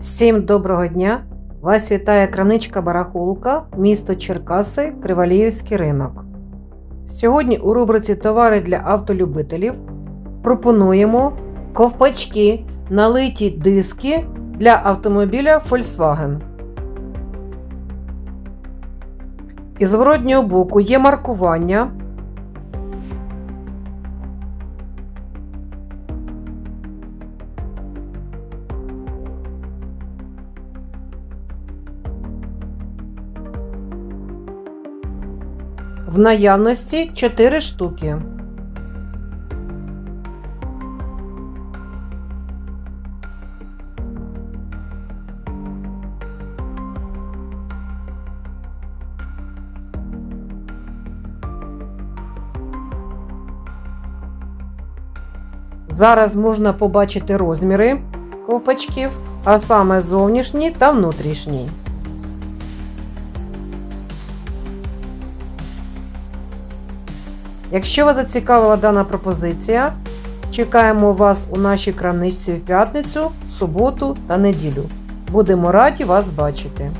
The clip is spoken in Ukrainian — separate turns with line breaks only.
Всім доброго дня! Вас вітає крамничка Барахулка, місто Черкаси, Криваліївський ринок. Сьогодні у рубриці Товари для автолюбителів пропонуємо ковпачки, налиті диски для автомобіля Volkswagen. Із зворотнього боку є маркування. В наявності 4 штуки. Зараз можна побачити розміри ковпачків, а саме зовнішні та внутрішні. Якщо вас зацікавила дана пропозиція, чекаємо вас у нашій крамничці в п'ятницю, суботу та неділю. Будемо раді вас бачити!